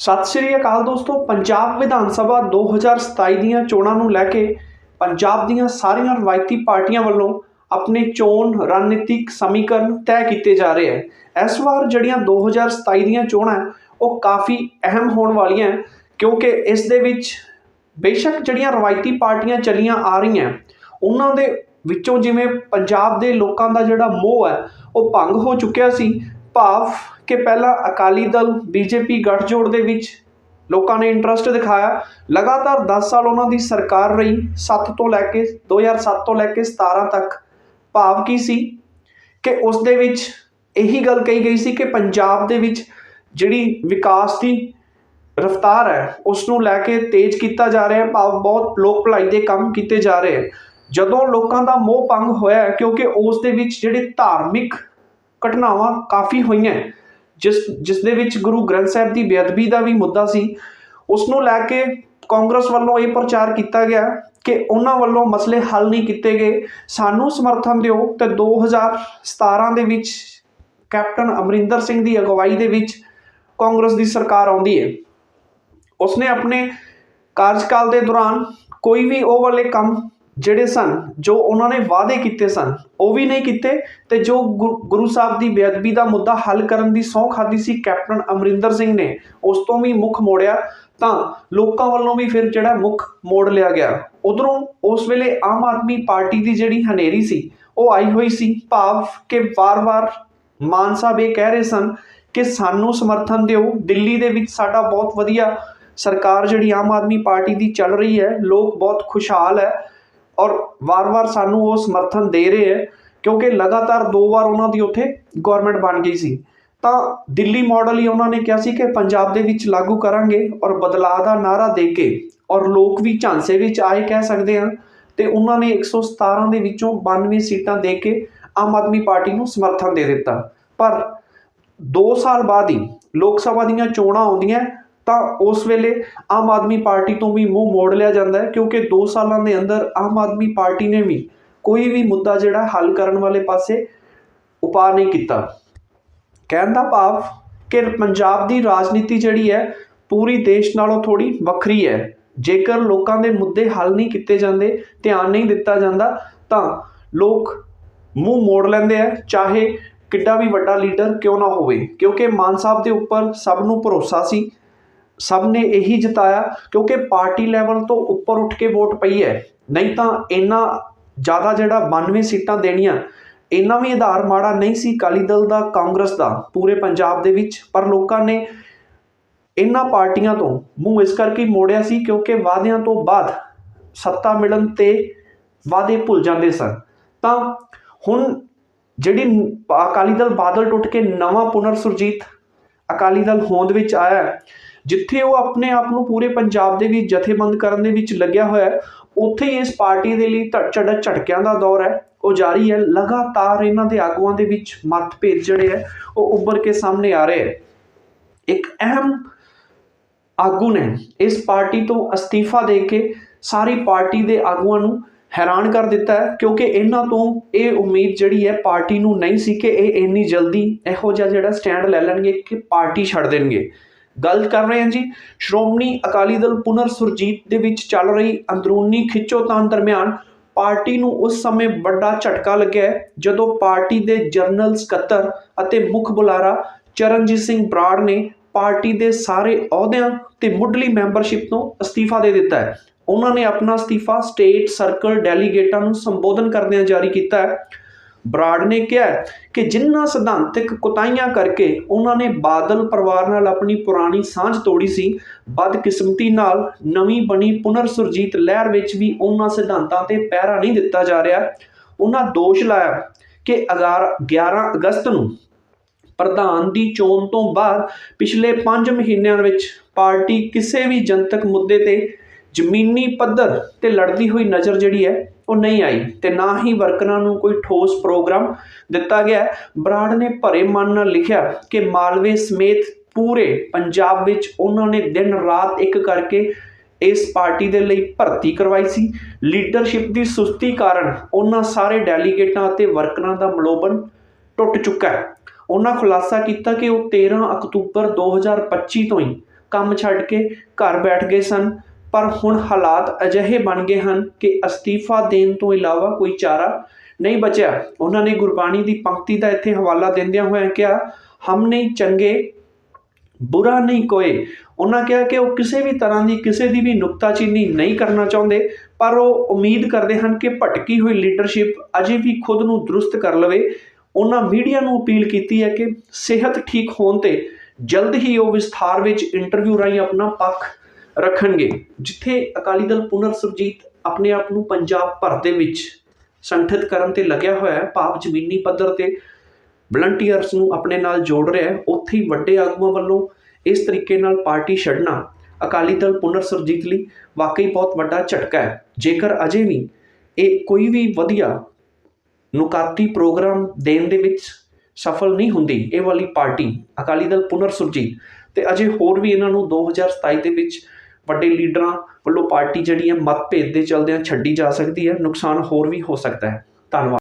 ਸਤਿ ਸ਼੍ਰੀ ਅਕਾਲ ਦੋਸਤੋ, ਪੰਜਾਬ ਵਿਧਾਨ ਸਭਾ 2027 ਦੀਆਂ ਚੋਣਾਂ ਨੂੰ ਲੈ ਕੇ ਪੰਜਾਬ ਦੀਆਂ ਸਾਰੀਆਂ ਰਵਾਇਤੀ ਪਾਰਟੀਆਂ ਵੱਲੋਂ ਆਪਣੇ ਚੋਣ ਰਣਨੀਤਿਕ ਸਮੀਕਰਨ ਤੈਅ ਕੀਤੇ ਜਾ ਰਹੇ ਹੈ ਇਸ ਵਾਰ ਜਿਹੜੀਆਂ 2027 ਦੀਆਂ ਚੋਣਾਂ ਉਹ ਕਾਫੀ ਅਹਿਮ ਹੋਣ ਵਾਲੀਆਂ ਕਿਉਂਕਿ ਇਸ ਦੇ ਵਿੱਚ ਬੇਸ਼ੱਕ ਜਿਹੜੀਆਂ ਰਵਾਇਤੀ ਪਾਰਟੀਆਂ ਚੱਲੀਆਂ ਆ ਰਹੀਆਂ ਉਹਨਾਂ ਦੇ ਵਿੱਚੋਂ ਜਿਵੇਂ ਪੰਜਾਬ ਦੇ ਲੋਕਾਂ ਦਾ ਜਿਹੜਾ ਮੋਹ ਹੈ, ਉਹ ਭੰਗ ਹੋ ਚੁੱਕਿਆ ਸੀ ਭਾਵ ਕਿ ਪਹਿਲਾਂ ਅਕਾਲੀ ਦਲ ਬੀਜੇਪੀ ਗੱਠਜੋੜ ਦੇ ਵਿੱਚ ਲੋਕਾਂ ਨੇ ਇੰਟਰਸਟ ਦਿਖਾਇਆ। ਲਗਾਤਾਰ 10 ਸਾਲ ਉਹਨਾਂ ਦੀ ਸਰਕਾਰ ਰਹੀ 7 ਤੋਂ ਲੈ ਕੇ 2007 ਤੋਂ ਲੈ ਕੇ 17 ਤੱਕ। ਭਾਵ ਕੀ ਸੀ? ਕਿ ਉਸ ਦੇ ਵਿੱਚ ਇਹੀ ਗੱਲ ਕਹੀ ਗਈ ਸੀ ਕਿ ਪੰਜਾਬ ਦੇ ਵਿੱਚ ਜਿਹੜੀ ਵਿਕਾਸ ਦੀ ਰਫਤਾਰ ਹੈ ਉਸ ਨੂੰ ਲੈ ਕੇ ਤੇਜ਼ ਕੀਤਾ ਜਾ ਰਿਹਾ ਹੈ, ਭਾਵ ਬਹੁਤ ਲੋਕ ਭਲਾਈ ਦੇ ਕੰਮ ਕੀਤੇ ਜਾ ਰਹੇ ਹੈ ਜਦੋਂ ਲੋਕਾਂ ਦਾ ਮੋਹ ਭੰਗ ਹੋਇਆ ਕਿਉਂਕਿ ਉਸ ਦੇ ਵਿੱਚ ਜਿਹੜੇ ਧਾਰਮਿਕ ਘਟਨਾਵਾਂ ਕਾਫੀ ਹੋਈਆਂ ਹੈ, ਜਿਸ ਜਿਸ ਦੇ ਵਿੱਚ ਗੁਰੂ ਗ੍ਰੰਥ ਸਾਹਿਬ ਦੀ ਬੇਅਦਬੀ ਦਾ ਵੀ ਮੁੱਦਾ ਸੀ। ਉਸ ਨੂੰ ਲੈ ਕੇ ਕਾਂਗਰਸ ਵੱਲੋਂ ਇਹ ਪ੍ਰਚਾਰ ਕੀਤਾ ਗਿਆ ਕਿ ਉਹਨਾਂ ਵੱਲੋਂ ਮਸਲੇ ਹੱਲ ਨਹੀਂ ਕੀਤੇ ਗਏ। ਸਾਨੂੰ ਸਮਰਥਨ ਦਿਓ ਤੇ 2017 ਦੇ ਵਿੱਚ ਕੈਪਟਨ ਅਮਰਿੰਦਰ ਸਿੰਘ ਦੀ ਅਗਵਾਈ ਦੇ ਵਿੱਚ ਕਾਂਗਰਸ ਦੀ ਸਰਕਾਰ ਆਉਂਦੀ ਹੈ। ਉਸਨੇ ਆਪਣੇ ਕਾਰਜਕਾਲ ਦੇ ਦੌਰਾਨ ਕੋਈ ਵੀ ਉਹ ਵਾਲੇ ਕੰਮ ਜਿਹੜੇ ਸਨ, ਜੋ ਉਹਨਾਂ ਨੇ ਵਾਅਦੇ ਕੀਤੇ ਸਨ, ਉਹ ਵੀ ਨਹੀਂ ਕੀਤੇ ਤੇ ਜੋ ਗੁਰ- ਗੁਰੂ ਸਾਹਿਬ ਦੀ ਬੇਅਦਬੀ ਦਾ ਮੁੱਦਾ ਹੱਲ ਕਰਨ ਦੀ ਸਹੁੰ ਖਾਦੀ ਸੀ ਕੈਪਟਨ ਅਮਰਿੰਦਰ ਸਿੰਘ ਨੇ, ਉਸ ਤੋਂ ਵੀ ਮੁੱਖ ਮੋੜਿਆ ਤਾਂ ਲੋਕਾਂ ਵੱਲੋਂ ਵੀ ਫਿਰ ਜਿਹੜਾ ਮੁੱਖ ਮੋੜ ਲਿਆ ਗਿਆ। ਉਧਰੋਂ ਉਸ ਵੇਲੇ ਆਮ ਆਦਮੀ ਪਾਰਟੀ ਦੀ ਜਿਹੜੀ ਹਨੇਰੀ ਸੀ, ਉਹ ਆਈ ਹੋਈ ਸੀ। ਭਾਵ ਕਿ ਵਾਰ-ਵਾਰ ਮਾਨ ਸਾਹਿਬ ਇਹ ਕਹਿ ਰਹੇ ਸਨ ਕਿ ਸਾਨੂੰ ਸਮਰਥਨ ਦਿਓ, ਦਿੱਲੀ ਦੇ ਵਿੱਚ ਸਾਡਾ ਬਹੁਤ ਵਧੀਆ ਸਰਕਾਰ ਜਿਹੜੀ ਆਮ ਆਦਮੀ ਪਾਰਟੀ ਦੀ ਚੱਲ ਰਹੀ ਹੈ, ਲੋਕ ਬਹੁਤ ਖੁਸ਼ਹਾਲ ਹੈ। ਔਰ ਵਾਰ-ਵਾਰ ਸਾਨੂੰ ਉਹ ਸਮਰਥਨ ਦੇ ਰਹੇ ਹੈ, ਕਿਉਂਕਿ ਲਗਾਤਾਰ ਦੋ ਵਾਰ ਉਹਨਾਂ ਦੀ ਉੱਥੇ ਗਵਰਨਮੈਂਟ ਬਣ ਗਈ ਸੀ। ਤਾਂ ਦਿੱਲੀ ਮਾਡਲ ਹੀ ਉਹਨਾਂ ਨੇ ਕਿਹਾ ਸੀ ਕਿ ਪੰਜਾਬ ਦੇ ਵਿੱਚ ਲਾਗੂ ਕਰਾਂਗੇ ਔਰ ਬਦਲਾਅ ਦਾ ਨਾਰਾ ਦੇ ਕੇ ਔਰ ਲੋਕ ਵੀ ਝਾਂਸੇ ਵਿੱਚ ਆਏ ਕਹਿ ਸਕਦੇ ਹਨ ਤੇ ਉਹਨਾਂ ਨੇ 117 ਦੇ ਵਿੱਚੋਂ 92 ਸੀਟਾਂ ਦੇ ਕੇ ਆਮ ਆਦਮੀ ਪਾਰਟੀ ਨੂੰ ਸਮਰਥਨ ਦੇ ਦਿੱਤਾ। ਪਰ 2 ਸਾਲ ਬਾਅਦ ਹੀ ਲੋਕ ਸਭਾ ਦੀਆਂ ਚੋਣਾਂ ਆਉਂਦੀਆਂ ਤਾਂ ਉਸ ਵੇਲੇ ਆਮ ਆਦਮੀ ਪਾਰਟੀ ਤੋਂ ਵੀ ਮੂੰਹ ਮੋੜ ਲਿਆ ਜਾਂਦਾ ਹੈ, ਕਿਉਂਕਿ 2 ਸਾਲਾਂ ਦੇ ਅੰਦਰ ਆਮ ਆਦਮੀ ਪਾਰਟੀ ਨੇ ਵੀ ਕੋਈ ਵੀ ਮੁੱਦਾ ਜਿਹੜਾ ਹੱਲ ਕਰਨ ਵਾਲੇ ਪਾਸੇ ਉਪਾਅ ਨਹੀਂ ਕੀਤਾ। ਕਹਿਣ ਦਾ ਭਾਵ ਕਿ ਪੰਜਾਬ ਦੀ ਰਾਜਨੀਤੀ ਜਿਹੜੀ ਹੈ, ਪੂਰੀ ਦੇਸ਼ ਨਾਲੋਂ ਥੋੜੀ ਵੱਖਰੀ ਹੈ। ਜੇਕਰ ਲੋਕਾਂ ਦੇ ਮੁੱਦੇ ਹੱਲ ਨਹੀਂ ਕੀਤੇ ਜਾਂਦੇ, ਧਿਆਨ ਨਹੀਂ ਦਿੱਤਾ ਜਾਂਦਾ, ਤਾਂ ਲੋਕ ਮੂੰਹ ਮੋੜ ਲੈਂਦੇ ਆ ਚਾਹੇ ਕਿੱਡਾ ਵੀ ਵੱਡਾ ਲੀਡਰ ਕਿਉਂ ਨਾ ਹੋਵੇ, ਕਿਉਂਕਿ ਮਾਨ ਸਾਹਿਬ ਦੇ ਉੱਪਰ ਸਭ ਨੂੰ ਭਰੋਸਾ ਸੀ ਸਭ ਨੇ ਇਹੀ ਜਿਤਾਇਆ ਕਿਉਂਕਿ ਪਾਰਟੀ ਲੈਵਲ ਤੋਂ ਉੱਪਰ ਉੱਠ ਕੇ ਵੋਟ ਪਈ ਹੈ। ਨਹੀਂ ਤਾਂ ਇੰਨਾ ਜ਼ਿਆਦਾ ਜਿਹੜਾ 92 ਸੀਟਾਂ ਦੇਣੀਆਂ ਇੰਨਾ ਵੀ ਆਧਾਰ ਮਾੜਾ ਨਹੀਂ ਸੀ ਅਕਾਲੀ ਦਲ ਦਾ, ਕਾਂਗਰਸ ਦਾ, ਪੂਰੇ ਪੰਜਾਬ ਦੇ ਵਿੱਚ। ਪਰ ਲੋਕਾਂ ਨੇ ਇਹਨਾਂ ਪਾਰਟੀਆਂ ਤੋਂ ਮੂੰਹ ਇਸ ਕਰਕੇ ਮੋੜਿਆ ਸੀ ਕਿਉਂਕਿ ਵਾਅਦਿਆਂ ਤੋਂ ਬਾਅਦ ਸੱਤਾ ਮਿਲਣ ਤੇ ਵਾਅਦੇ ਭੁੱਲ ਜਾਂਦੇ ਸਨ। ਤਾਂ ਹੁਣ ਜਿਹੜੀ ਅਕਾਲੀ ਦਲ ਬਾਦਲ ਟੁੱਟ ਕੇ ਨਵਾਂ ਪੁਨਰ ਸੁਰਜੀਤ ਅਕਾਲੀ ਦਲ ਹੋਂਦ ਵਿੱਚ ਆਇਆ ਜਿੱਥੇ ਉਹ ਆਪਣੇ ਆਪ ਨੂੰ ਪੂਰੇ ਪੰਜਾਬ ਦੇ ਵਿੱਚ ਜਥੇਬੰਦ ਕਰਨ ਦੇ ਵਿੱਚ ਲੱਗਿਆ ਹੋਇਆ ਹੈ, ਉੱਥੇ ਹੀ ਇਸ ਪਾਰਟੀ ਦੇ ਲਈ ਧੜਚੜ ਝਟਕਿਆਂ ਦਾ ਦੌਰ ਹੈ। ਉਹ ਜਾਰੀ ਹੈ, ਲਗਾਤਾਰ ਇਹਨਾਂ ਦੇ ਆਗੂਆਂ ਦੇ ਵਿੱਚ ਮਤਭੇਦ ਜਿਹੜੇ ਹੈ, ਉਹ ਉੱਭਰ ਕੇ ਸਾਹਮਣੇ ਆ ਰਹੇ ਹੈ। ਇੱਕ ਅਹਿਮ ਆਗੂ ਨੇ ਇਸ ਪਾਰਟੀ ਤੋਂ ਅਸਤੀਫਾ ਦੇ ਕੇ ਸਾਰੀ ਪਾਰਟੀ ਦੇ ਆਗੂਆਂ ਨੂੰ ਹੈਰਾਨ ਕਰ ਦਿੱਤਾ ਹੈ, ਕਿਉਂਕਿ ਇਹਨਾਂ ਤੋਂ ਇਹ ਉਮੀਦ ਜਿਹੜੀ ਹੈ ਪਾਰਟੀ ਨੂੰ ਨਹੀਂ ਸੀ ਕਿ ਇਹ ਇੰਨੀ ਜਲਦੀ ਇਹੋ ਜਿਹਾ ਜਿਹੜਾ ਸਟੈਂਡ ਲੈ ਲੈਣਗੇ ਕਿ ਪਾਰਟੀ ਛੱਡ ਦੇਣਗੇ। ਗੱਲ ਕਰ ਰਹੇ ਹਾਂ ਜੀ। ਸ਼੍ਰੋਮਣੀ ਅਕਾਲੀ ਦਲ ਪੁਨਰ ਸੁਰਜੀਤ ਦੇ ਵਿੱਚ ਚੱਲ ਰਹੀ ਅੰਦਰੂਨੀ ਖਿੱਚੋਤਾਣ ਦਰਮਿਆਨ ਪਾਰਟੀ ਨੂੰ ਉਸ ਸਮੇਂ ਵੱਡਾ ਝਟਕਾ ਲੱਗਿਆ ਹੈ, ਜਦੋਂ ਪਾਰਟੀ ਦੇ ਜਨਰਲ ਸਕੱਤਰ ਅਤੇ ਮੁੱਖ ਬੁਲਾਰਾ ਚਰਨਜੀਤ ਸਿੰਘ ਬਰਾੜ ਨੇ ਪਾਰਟੀ ਦੇ ਸਾਰੇ ਅਹੁਦਿਆਂ ਤੇ ਮੁੱਢਲੀ ਮੈਂਬਰਸ਼ਿਪ ਤੋਂ ਅਸਤੀਫਾ ਦੇ ਦਿੱਤਾ ਹੈ। ਉਹਨਾਂ ਨੇ ਆਪਣਾ ਅਸਤੀਫਾ ਸਟੇਟ ਸਰਕਲ ਡੈਲੀਗੇਟਾਂ ਨੂੰ ਸੰਬੋਧਨ ਕਰਦਿਆਂ ਜਾਰੀ ਕੀਤਾ ਹੈ। ਬਰਾੜ ਨੇ ਕਿਹਾ ਕਿ ਜਿੰਨਾ ਸਿਧਾਂਤਕ ਕੁਤਾਈਆਂ ਕਰਕੇ ਉਹਨਾਂ ਨੇ ਬਾਦਲ ਪਰਿਵਾਰ ਨਾਲ ਆਪਣੀ ਪੁਰਾਣੀ ਸਾਂਝ ਤੋੜੀ ਸੀ, ਬਦਕਿਸਮਤੀ ਨਾਲ ਨਵੀਂ ਬਣੀ ਪੁਨਰ ਸੁਰਜੀਤ ਲਹਿਰ ਵਿੱਚ ਵੀ ਉਹਨਾਂ ਸਿਧਾਂਤਾਂ ਤੇ ਪਹਿਰਾ ਨਹੀਂ ਦਿੱਤਾ ਜਾ ਰਿਹਾ। ਉਹਨਾਂ ਦੋਸ਼ ਲਾਇਆ ਕਿ ਅਗਾਰ 11 ਅਗਸਤ ਨੂੰ ਪ੍ਰਧਾਨ ਦੀ ਚੋਣ ਤੋਂ ਬਾਅਦ ਪਿਛਲੇ 5 ਮਹੀਨਿਆਂ ਵਿੱਚ ਪਾਰਟੀ ਕਿਸੇ ਵੀ ਜਨਤਕ ਮੁੱਦੇ ਤੇ ਜ਼ਮੀਨੀ ਪੱਧਰ ਤੇ ਲੜਦੀ ਹੋਈ ਨਜ਼ਰ ਜਿਹੜੀ ਹੈ ਉਹ ਨਹੀਂ ਆਈ ਤੇ ਨਾ ਹੀ ਵਰਕਰਾਂ ਨੂੰ ਕੋਈ ਠੋਸ ਪ੍ਰੋਗਰਾਮ ਦਿੱਤਾ ਗਿਆ। ਬਰਾੜ ਨੇ ਭਰੇ ਮਨ ਨਾਲ ਲਿਖਿਆ ਕਿ ਮਾਲਵੇ ਸਮੇਤ ਪੂਰੇ ਪੰਜਾਬ ਵਿੱਚ ਉਹਨਾਂ ਨੇ ਦਿਨ ਰਾਤ ਇੱਕ ਕਰਕੇ ਇਸ ਪਾਰਟੀ ਦੇ ਲਈ ਭਰਤੀ ਕਰਵਾਈ ਸੀ। ਲੀਡਰਸ਼ਿਪ ਦੀ ਸੁਸਤੀ ਕਾਰਨ ਉਹਨਾਂ ਸਾਰੇ ਡੈਲੀਗੇਟਾਂ ਅਤੇ ਵਰਕਰਾਂ ਦਾ ਮਲੋਬਨ ਟੁੱਟ ਚੁੱਕਾ ਹੈ। ਉਹਨਾਂ ਖੁਲਾਸਾ ਕੀਤਾ ਕਿ ਉਹ 13 ਅਕਤੂਬਰ 2025 ਤੋਂ ਹੀ ਕੰਮ ਛੱਡ ਕੇ ਘਰ ਬੈਠ ਗਏ ਸਨ। ਪਰ ਹੁਣ ਹਾਲਾਤ ਅਜਿਹੇ ਬਣ ਗਏ ਹਨ ਕਿ ਅਸਤੀਫਾ ਦੇਣ ਤੋਂ ਇਲਾਵਾ ਕੋਈ ਚਾਰਾ ਨਹੀਂ ਬਚਿਆ। ਉਹਨਾਂ ਨੇ ਗੁਰਬਾਣੀ ਦੀ ਪੰਕਤੀ ਦਾ ਇੱਥੇ ਹਵਾਲਾ ਦਿੰਦਿਆਂ ਹੋਇਆਂ ਕਿਹਾ, ਹਮ ਨਹੀਂ ਚੰਗੇ, ਬੁਰਾ ਨਹੀਂ ਕੋਏ। ਉਹਨਾਂ ਕਿਹਾ ਕਿ ਉਹ ਕਿਸੇ ਵੀ ਤਰ੍ਹਾਂ ਦੀ ਕਿਸੇ ਦੀ ਵੀ ਨੁਕਤਾਚੀਨੀ ਨਹੀਂ ਕਰਨਾ ਚਾਹੁੰਦੇ, ਪਰ ਉਹ ਉਮੀਦ ਕਰਦੇ ਹਨ ਕਿ ਭਟਕੀ ਹੋਈ ਲੀਡਰਸ਼ਿਪ ਅਜੇ ਵੀ ਖੁਦ ਨੂੰ ਦਰੁਸਤ ਕਰ ਲਵੇ। ਉਹਨਾਂ ਮੀਡੀਆ ਨੂੰ ਅਪੀਲ ਕੀਤੀ ਹੈ ਕਿ ਸਿਹਤ ਠੀਕ ਹੋਣ ਤੇ ਜਲਦ ਹੀ ਉਹ ਵਿਸਥਾਰ ਵਿੱਚ ਇੰਟਰਵਿਊ ਰਾਹੀਂ ਆਪਣਾ ਪੱਖ ਰੱਖਣਗੇ। ਜਿੱਥੇ ਅਕਾਲੀ ਦਲ ਪੁਨਰ ਸੁਰਜੀਤ ਆਪਣੇ ਆਪ ਨੂੰ ਪੰਜਾਬ ਭਰ ਦੇ ਵਿੱਚ ਸੰਗਠਿਤ ਕਰਨ ਤੇ ਲੱਗਿਆ ਹੋਇਆ ਹੈ, ਭਾਵ ਜ਼ਮੀਨੀ ਪੱਧਰ ਤੇ ਵਲੰਟੀਅਰਸ ਨੂੰ ਆਪਣੇ ਨਾਲ ਜੋੜ ਰਿਹਾ ਹੈ, ਉੱਥੇ ਹੀ ਵੱਡੇ ਆਗੂਆਂ ਵੱਲੋਂ ਇਸ ਤਰੀਕੇ ਨਾਲ ਪਾਰਟੀ ਛੱਡਣਾ ਅਕਾਲੀ ਦਲ ਪੁਨਰ ਸੁਰਜੀਤ ਲਈ ਵਾਕਈ ਬਹੁਤ ਵੱਡਾ ਝਟਕਾ ਹੈ। ਜੇਕਰ ਅਜੇ ਵੀ ਇਹ ਕੋਈ ਵੀ ਵਧੀਆ ਨੁਕਾਤੀ ਪ੍ਰੋਗਰਾਮ ਦੇਣ ਦੇ ਵਿੱਚ ਸਫਲ ਨਹੀਂ ਹੁੰਦੀ, ਇਹ ਵਾਲੀ ਪਾਰਟੀ ਅਕਾਲੀ ਦਲ ਪੁਨਰ ਸੁਰਜੀਤ ਤੇ ਅਜੇ ਹੋਰ ਵੀ ਇਹਨਾਂ ਨੂੰ 2027 ਦੇ ਵਿੱਚ ਵੱਡੇ ਲੀਡਰਾਂ ਵੱਲੋਂ ਪਾਰਟੀ ਜਿਹੜੀ ਹੈ ਮਤਭੇਦ ਦੇ ਚਲਦਿਆਂ ਛੱਡੀ ਜਾ ਸਕਦੀ ਹੈ, ਨੁਕਸਾਨ ਹੋਰ ਵੀ ਹੋ ਸਕਦਾ ਹੈ। ਧੰਨਵਾਦ।